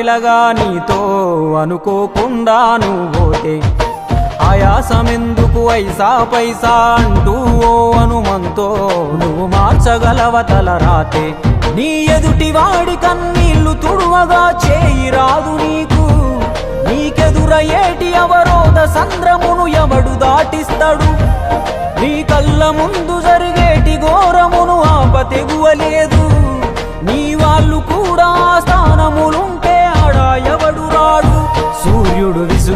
పిలగా నీతో అనుకోకుండా నువ్వోతే ఆయాసమెందుకు ఐసా పైసా అంటూ ఓ అనుమంతో నువ్వు మార్చగలవ తల రాతే? నీ ఎదుటి వాడి కన్నీళ్ళు తుడువగా చేయి రాదు నీకు. నీకెదురయ్యేటి అవరోధ సంద్రమును ఎవడు దాటిస్తాడు? నీ కళ్ళ ముందు జరిగేటి ఘోరమును ఆప తెగువలేదు.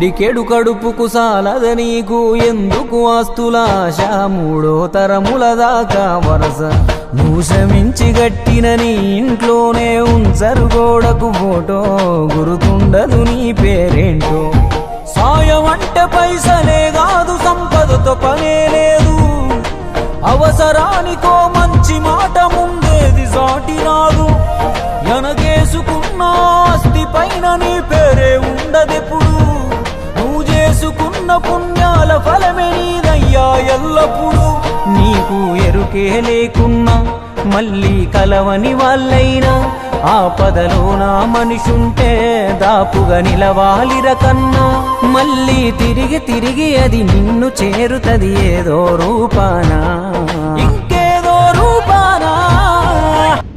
పిడికెడు కడుపుకు సాలద నీకు. ఎందుకు ఆస్తులాశ? మూడో తరముల దాకా వరస. భూషమించి శ్రమించి గట్టిన నీ ఇంట్లోనే ఉంచరు గోడకు ఫోటో. గురుతుండదు నీ పేరేంటో. సాయం అంటే పైసలే కాదు సంపదతో పనే లేదు. అవసరానికో మంచి మాట ముందేది సాటి నాదు. ఎనగేసుకున్న ఆస్తి పైన నీ పేరే ఉండదెప్పుడు? నువ్వు చేసుకున్న పుణ్యాల ఫలమే నీదయ్యా ఎల్లప్పుడు. నీకు ఎరుకే లేకున్నా మళ్ళీ కలవని వాళ్ళైనా ఆపదలో నా మనిషుంటే దాపుగా నిలవాలిర కన్నా. మళ్ళీ తిరిగి తిరిగి అది నిన్ను చేరుతది ఏదో రూపానా. ఇంకేదో రూపాన.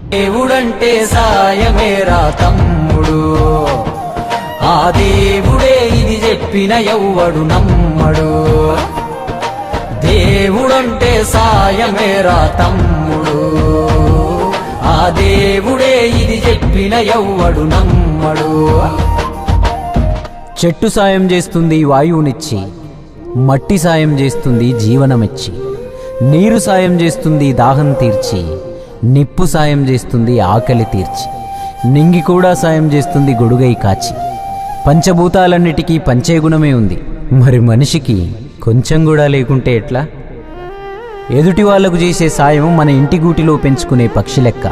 దేవుడంటే సాయమేరా తమ్ముడు. ఆ దేవుడే ఇది చెప్పిన ఎవ్వడు నమ్మడు. దేవుడంటే సాయమేరా తమ్ముడు. ఆ దేవుడే ఇది చెప్పిన ఎవ్వడు నమ్మడు. చెట్టు సాయం చేస్తుంది వాయువునిచ్చి మట్టి సాయం చేస్తుంది జీవనమిచ్చి నీరు సాయం చేస్తుంది దాహం తీర్చి నిప్పు సాయం చేస్తుంది ఆకలి తీర్చి నింగి కూడా సాయం చేస్తుంది గొడుగై కాచి. పంచభూతాలన్నిటికీ పంచే గుణమే ఉంది. మరి మనిషికి కొంచెం కూడా లేకుంటే ఎట్లా? ఎదుటి వాళ్ళకు చేసే సాయం మన ఇంటి గూటిలో పెంచుకునే పక్షి లెక్క.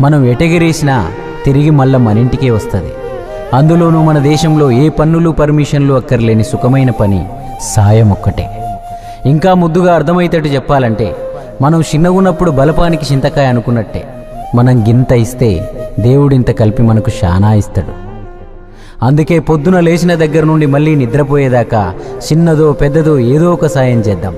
మనం ఎటగిరేసినా తిరిగి మళ్ళా మన ఇంటికే వస్తుంది. అందులోనూ మన దేశంలో ఏ పన్నులు పర్మిషన్లు అక్కర్లేని సుఖమైన పని సాయం ఒక్కటే. ఇంకా ముద్దుగా అర్థమయ్యేటట్టు చెప్పాలంటే మనం చిన్నగున్నప్పుడు బలపానికి చింతకాయ అనుకున్నట్టే. మనం గింత ఇస్తే దేవుడింత కలిపి మనకు శానా ఇస్తాడు. అందుకే పొద్దున లేచిన దగ్గర నుండి మళ్ళీ నిద్రపోయేదాకా చిన్నదో పెద్దదో ఏదో ఒక సాయం చేద్దాం.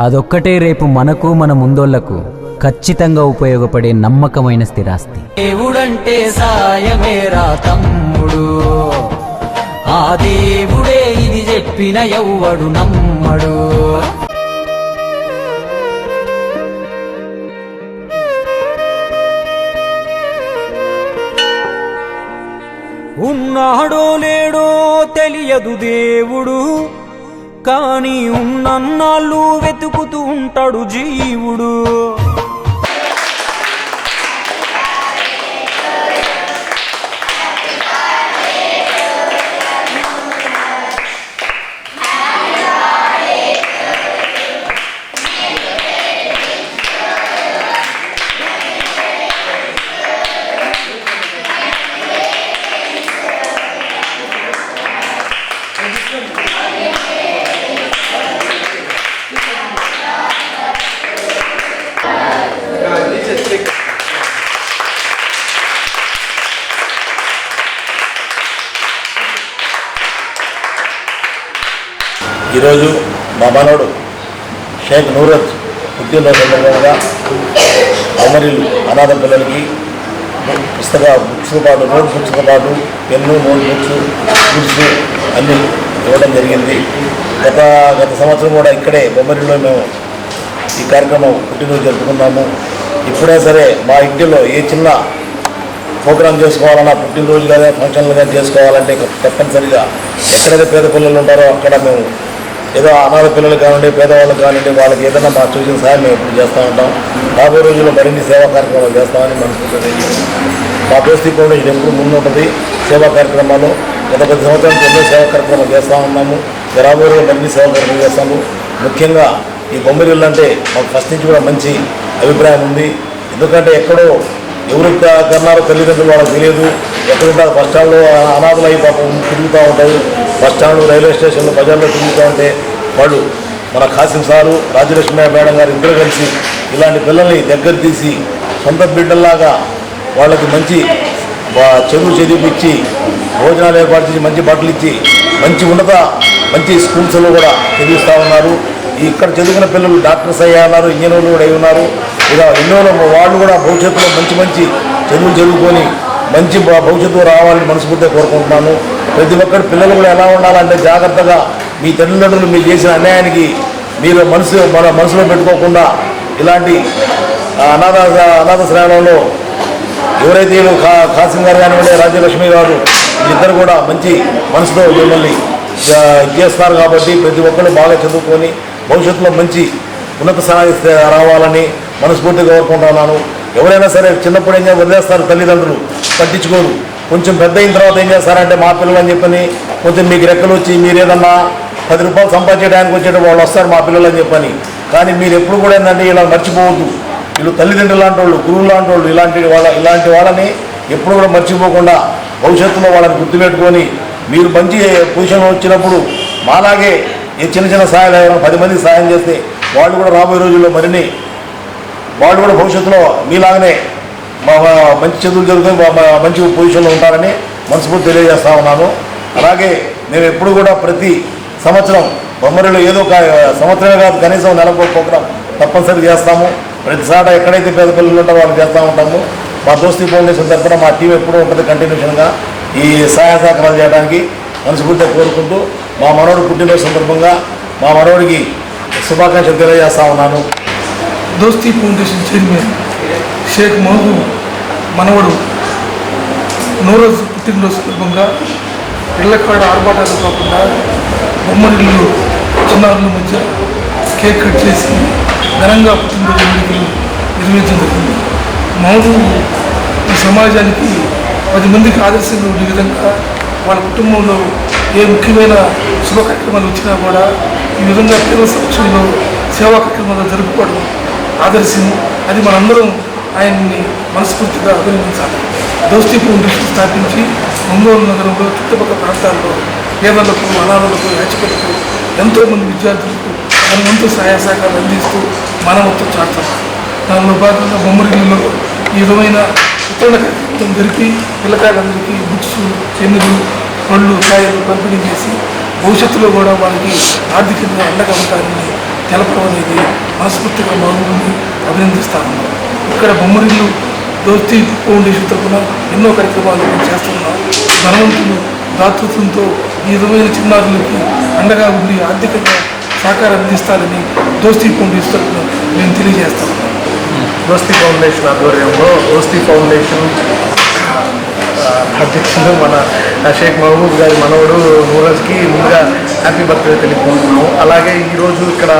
అదొక్కటే రేపు మనకు మన ముందోళ్ళకు ఖచ్చితంగా ఉపయోగపడే నమ్మకమైన స్థిరాస్తి. దేవుడంటే సాయమేరా తమ్ముడు. ఆ దేవుడే ఇది చెప్పిన ఎవ్వడు నమ్మడు. ఉన్నాడో లేడో తెలియదు దేవుడు. కానీ ఉన్నన్నాళ్ళు వెతుకుతూ ఉంటాడు జీవుడు. ఈరోజు మా మనోడు షేక్ నూరజ్ ఉద్యోగ సందర్భంగా అమరీలు అనాథ పిల్లలకి పుస్తక బుక్స్తో పాటు నోట్ బుక్స్తో పాటు పెన్ను నోట్ బుక్స్ బుక్స్ అన్నీ ఇవ్వడం జరిగింది. గత గత సంవత్సరం కూడా ఇక్కడే బొమ్మరిలో మేము ఈ కార్యక్రమం పుట్టినరోజు జరుపుకున్నాము. ఇప్పుడే సరే మా ఇంటిలో ఏ చిన్న ప్రోగ్రామ్ చేసుకోవాలన్నా పుట్టినరోజు కానీ ఫంక్షన్లు కానీ చేసుకోవాలంటే తప్పనిసరిగా ఎక్కడైతే పేద పిల్లలు ఉంటారో అక్కడ మేము ఏదో అనాథ పిల్లలు కానివ్వండి పేదవాళ్ళకి కానివ్వండి వాళ్ళకి ఏదైనా మా చూసిన సహాయం మేము ఎప్పుడు చేస్తూ ఉంటాం. రాబోయే రోజుల్లో మరిన్ని సేవా కార్యక్రమాలు చేస్తామని మనసు మా దోస్తీ ఇది ఎప్పుడు ముందుంటుంది. సేవా కార్యక్రమాలు గత పది సంవత్సరాల ఎన్నో సేవా కార్యక్రమాలు చేస్తూ ఉన్నాము. రాబోయే రోజుల్లో మరిన్ని సేవా కార్యక్రమాలు చేస్తాము. ముఖ్యంగా ఈ బొమ్మరిల్లు అంటే మాకు ఫస్ట్ నుంచి కూడా మంచి అభిప్రాయం ఉంది. ఎందుకంటే ఎక్కడో ఎవరు కన్నారో తల్లిదండ్రులు వాళ్ళకి తెలియదు. ఎక్కడుంటారు బస్ అనాథలు అయి పాపం తిరుగుతూ ఉంటారు. బస్ స్టాండ్ రైల్వే స్టేషన్లో బజార్లో తిరుగుతూ ఉంటే వాళ్ళు మన కాసిం సారు రాజలక్ష్మి మేడం గారు ఇద్దరు కలిసి ఇలాంటి పిల్లల్ని దగ్గర తీసి సొంత బిడ్డల్లాగా వాళ్ళకి మంచి చదువు చదివిపించి భోజనాలు ఏర్పాటు చేసి మంచి బట్టలు ఇచ్చి మంచి ఉన్నత మంచి స్కూల్స్లో కూడా చదివిస్తూ ఉన్నారు. ఇక్కడ చదువుకున్న పిల్లలు డాక్టర్స్ అయ్యా ఉన్నారు ఇంజనీర్లు కూడా అయి ఉన్నారు. ఇలా ఎన్నో వాళ్ళు కూడా భవిష్యత్తులో మంచి మంచి చదువులు చదువుకొని మంచి భవిష్యత్తు రావాలని మనస్ఫూర్తిగా కోరుకుంటున్నాను. ప్రతి ఒక్కరి పిల్లలు కూడా ఎలా ఉండాలంటే జాగ్రత్తగా మీ తల్లిదండ్రులు మీరు చేసిన అన్యాయానికి మీరు మనసు మన మనసులో పెట్టుకోకుండా ఇలాంటి అనాథ అనాథ శ్రేణంలో ఎవరైతే వీళ్ళు కా కాసిం గారు కానివ్వండి రాజ్యలక్ష్మి గారు వీళ్ళిద్దరు కూడా మంచి మనసుతో మిమ్మల్ని చేస్తారు కాబట్టి ప్రతి ఒక్కరు బాగా చదువుకొని భవిష్యత్తులో మంచి ఉన్నత స్థానానికి రావాలని మనస్ఫూర్తిగా కోరుకుంటున్నాను. ఎవరైనా సరే చిన్నప్పుడు ఏం వదిలేస్తారు తల్లిదండ్రులు. పట్టించుకోరు. కొంచెం పెద్ద అయిన తర్వాత ఏం చేస్తారంటే మా పిల్లలు అని చెప్పని కొంచెం మీకు రెక్కలు వచ్చి మీరు ఏదన్నా పది రూపాయలు సంపాదించడానికి వచ్చేటప్పుడు వాళ్ళు వస్తారు మా పిల్లలు అని చెప్పని. కానీ మీరు ఎప్పుడు కూడా ఏంటంటే ఇలా మర్చిపోవద్దు. వీళ్ళు తల్లిదండ్రులు లాంటి వాళ్ళు గురువులు లాంటి వాళ్ళు ఇలాంటి వాళ్ళ ఇలాంటి వాళ్ళని ఎప్పుడు కూడా మర్చిపోకుండా భవిష్యత్తులో వాళ్ళని గుర్తుపెట్టుకొని మీరు మంచి పొజిషన్లో వచ్చినప్పుడు మాలాగే ఈ చిన్న చిన్న సహాయాలు పది మందికి సహాయం చేస్తే వాళ్ళు కూడా రాబోయే రోజుల్లో మరిన్ని వాళ్ళు కూడా భవిష్యత్తులో మీలాగనే మా మంచి చదువులు జరుగుతుంది మా- మంచి పొజిషన్లో ఉంటారని మనస్ఫూర్తి తెలియజేస్తా ఉన్నాను. అలాగే మేము ఎప్పుడు కూడా ప్రతి సంవత్సరం బొమ్మరిలో ఏదో ఒక సంవత్సరమే కాదు కనీసం నెలకు ప్రోగ్రాం తప్పనిసరి చేస్తాము. ప్రతిసారి ఎక్కడైతే పేద పిల్లలు ఉంటారో వాళ్ళు చేస్తూ ఉంటాము. మా దోస్తీ ఫౌండేషన్ తరఫున మా టీం ఎప్పుడూ ఉంటుంది కంటిన్యూషన్గా ఈ సహాయ సహకారాలు చేయడానికి మనస్ఫూర్తిగా కోరుకుంటూ మా మనవడు పుట్టినరోజు సందర్భంగా మా మనవడికి శుభాకాంక్షలు తెలియజేస్తా ఉన్నాను. దోస్తీ ఫౌండేషన్ చైర్మన్ షేక్ మహబూబ్ మనవడు నూరోజు పుట్టినరోజు సందర్భంగా ఇళ్ళకాడ ఆర్భాటాలు కాకుండా బొమ్మనిళ్ళు చిన్నారుల మధ్య కేక్ కట్ చేసి ఘనంగా పుట్టినరోజు వేడుకలు నిర్వహించడం జరిగింది. మహబూబ్ ఈ సమాజానికి పది మందికి ఆదర్శంగా ఉండే విధంగా వాళ్ళ కుటుంబంలో ఏ ముఖ్యమైన శుభ కార్యక్రమాలు వచ్చినా కూడా ఈ విధంగా కేవల సమక్షంలో సేవా కార్యక్రమాలు జరుపుకోవడం ఆదర్శం అది మనందరం ఆయన్ని మనస్ఫూర్తిగా అభినందించాలి. దోస్తీ దృష్టి స్థాపించి ఒంగోలు నగరంలో చుట్టుపక్కల ప్రాంతాల్లో పేదలకు అనాథలకు యాచకులకు ఎంతోమంది విద్యార్థులకు తన వంతు సహాయ సహకారాలు అందిస్తూ మానవత్వం చాటుతున్నారు దానిలో భాగంగా బొమ్మరిల్లులో ఈ విధమైన వితరణ కార్యక్రమం జరిపి పిల్లకాయలందరికీ బుక్స్ పెన్నులు పళ్ళు కాయలు పంపిణీ చేసి భవిష్యత్తులో కూడా వాళ్ళకి ఆర్థికంగా అండగా ఉంటారని తెలపడం అనేది మనస్ఫూర్తిగా బాగుంది అభినందిస్తాను. ఇక్కడ బొమ్మరిల్లు దోస్తీ ఫౌండేషన్ తరఫున ఎన్నో కార్యక్రమాలు చేస్తున్నారు చేస్తున్నాం. ధనవంతులు దాతృత్వంతో ఈ విధమైన చిన్నారులకి అండగా ఉండి ఆర్థికంగా సహకారం అందిస్తారని దోస్తీ ఫౌండేషన్ తరఫున మేము తెలియజేస్తాను దోస్తీ ఫౌండేషన్ ఆధ్వర్యంలో దోస్తీ ఫౌండేషన్ ఆ, అధ్యక్షులు మన షేక్ మహబూబ్ గారి మనవడు నూరజ్కి ముందుగా హ్యాపీ బర్త్డే తెలుపుకుంటున్నాము. అలాగే ఈరోజు ఇక్కడ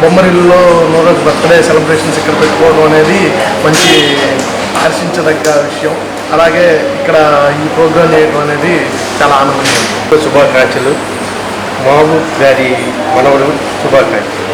బొమ్మరిల్లో నూరజ్ బర్త్డే సెలబ్రేషన్స్ ఇక్కడ పెట్టుకోవడం అనేది మంచి హర్షించదగ్గ విషయం. అలాగే ఇక్కడ ఈ ప్రోగ్రాం చేయడం అనేది చాలా ఆనందంగా శుభాకాంక్షలు. మహబూబ్ గారి మనవడు శుభాకాంక్షలు.